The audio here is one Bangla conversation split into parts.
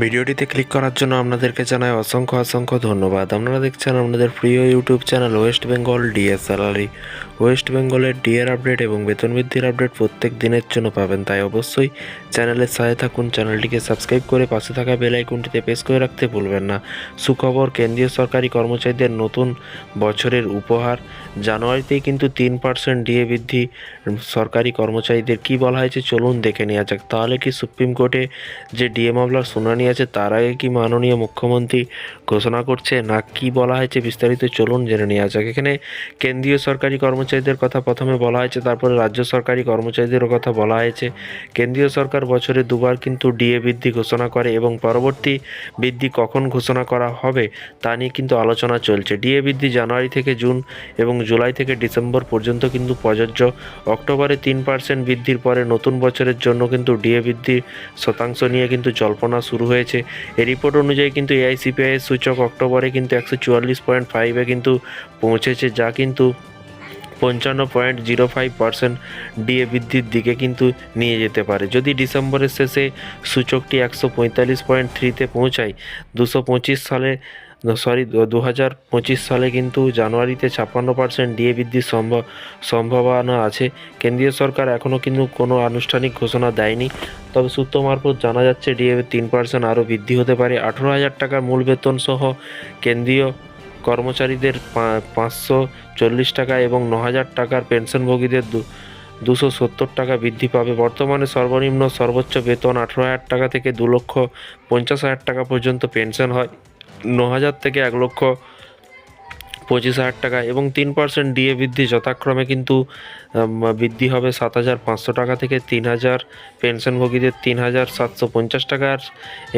ভিডিওটিতে ক্লিক করার জন্য আপনাদেরকে জানাই অসংখ্য অসংখ্য ধন্যবাদ। আপনারা দেখছেন আপনাদের প্রিয় YouTube channel West Bengal DA salary West বেঙ্গলের ডিএর আপডেট এবং বেতন বৃদ্ধির আপডেট প্রত্যেক দিনের জন্য পাবেন। তাই অবশ্যই চ্যানেলের সাথে থাকুন চ্যানেলটিকে সাবস্ক্রাইব করে পাশে থাকা বেল আইকনটিতে প্রেস করে রাখতে ভুলবেন না। সুখবর, কেন্দ্রীয় সরকারি কর্মচারীদের নতুন বছরের উপহার। জানুয়ারিতেই কিন্তু তিন পার্সেন্ট ডিএ বৃদ্ধি। সরকারি কর্মচারীদের কি বলা হয়েছে চলুন দেখে নেওয়া যাক। তাহলে কি সুপ্রিম কোর্টে যে ডিএ মামলার শুনানি আছে তার আগে কি মাননীয় মুখ্যমন্ত্রী ঘোষণা করছে? না কি বলা হয়েছে বিস্তারিত চলুন জেনে নেওয়া যাক। এখানে কেন্দ্রীয় সরকারি কর্মচারীদের কথা প্রথমে বলা হয়েছে, তারপরে রাজ্য সরকারি কর্মচারীদেরও কথা বলা হয়েছে। কেন্দ্রীয় সরকার বছরে দুবার কিন্তু ডিএ বৃদ্ধি ঘোষণা করে এবং পরবর্তী বৃদ্ধি কখন ঘোষণা করা হবে তা নিয়ে কিন্তু আলোচনা চলছে। ডিএ বৃদ্ধি জানুয়ারি থেকে জুন এবং জুলাই থেকে ডিসেম্বর পর্যন্ত কিন্তু প্রযোজ্য। অক্টোবরে তিন পার্সেন্ট বৃদ্ধির পরে নতুন বছরের জন্য কিন্তু ডিএ বৃদ্ধির শতাংশ নিয়ে কিন্তু জল্পনা শুরু হয়েছে। এই রিপোর্ট অনুযায়ী কিন্তু এআইসিপিআই সূচক অক্টোবরে কিন্তু একশো চুয়াল্লিশ পয়েন্ট ফাইভে কিন্তু পৌঁছেছে, যা কিন্তু পঞ্চান্ন point zero five percent DA বৃদ্ধির দিকে কিন্তু নিয়ে যেতে পারে। যদি ডিসেম্বরের শেষে সূচকটি একশো পঁয়তাল্লিশ পয়েন্ট থ্রিতে পৌঁছায়, দুশো পঁচিশ সালে সরি দু হাজার পঁচিশ সালে কিন্তু জানুয়ারিতে ছাপ্পান্ন পার্সেন্ট ডিএ বৃদ্ধির সম্ভব, সম্ভাবনা আছে। কেন্দ্রীয় সরকার এখনও কিন্তু কোনো আনুষ্ঠানিক ঘোষণা দেয়নি। তবে সূত্র মারফত জানা যাচ্ছে, ডিএ তিন পার্সেন্ট আরও বৃদ্ধি হতে পারে। আঠেরো হাজার টাকার মূল বেতন সহ কেন্দ্রীয় কর্মচারীদের পাঁচশো চল্লিশ টাকা এবং ন হাজার টাকার পেনশনভোগীদের দুশো সত্তর টাকা বৃদ্ধি পাবে। বর্তমানে সর্বনিম্ন সর্বোচ্চ বেতন আঠেরো হাজার টাকা থেকে দু লক্ষ পঞ্চাশ হাজার টাকা পর্যন্ত পেনশন হয়। ন হাজার থেকে এক লক্ষ পঁচিশ হাজার টাকা এবং তিন পার্সেন্ট ডিএ বৃদ্ধি। যথাক্রমে কিন্তু বৃদ্ধি হবে সাত হাজার পাঁচশো টাকা থেকে তিন হাজার। পেনশনভোগীদের তিন হাজার সাতশো পঞ্চাশ টাকার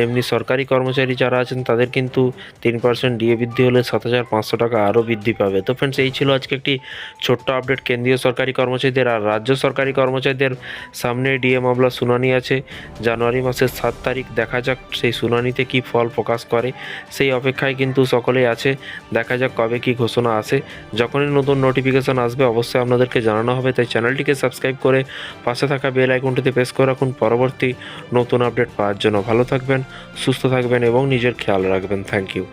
এমনি সরকারি কর্মচারী যারা আছেন, তাদের কিন্তু তিন পার্সেন্ট ডিএ বৃদ্ধি হলে সাত হাজার পাঁচশো টাকা আরও বৃদ্ধি পাবে। তো ফ্রেন্ডস এই ছিল আজকে একটি ছোট্ট আপডেট কেন্দ্রীয় সরকারি কর্মচারীদের আর রাজ্য সরকারি কর্মচারীদের সামনে ডিএ মামলা শুনানি আছে। জানুয়ারি মাসের সাত তারিখ। দেখা যাক সেই শুনানিতে কি ফল প্রকাশ করে। সেই অপেক্ষায় কিন্তু সকলেই আছে। দেখা যাক কবে কি ঘোষণা আসে যখনই নতুন নোটিফিকেশন আসবে, অবশ্যই আপনাদেরকে জানানো হবে। তাই চ্যানেলটিকে সাবস্ক্রাইব করে পাশে থাকা বেল আইকনটিতে প্রেস করে রাখুন। পরবর্তী নতুন আপডেট পাওয়ার জন্য ভালো থাকবেন, সুস্থ থাকবেন এবং নিজের খেয়াল রাখবেন। Thank you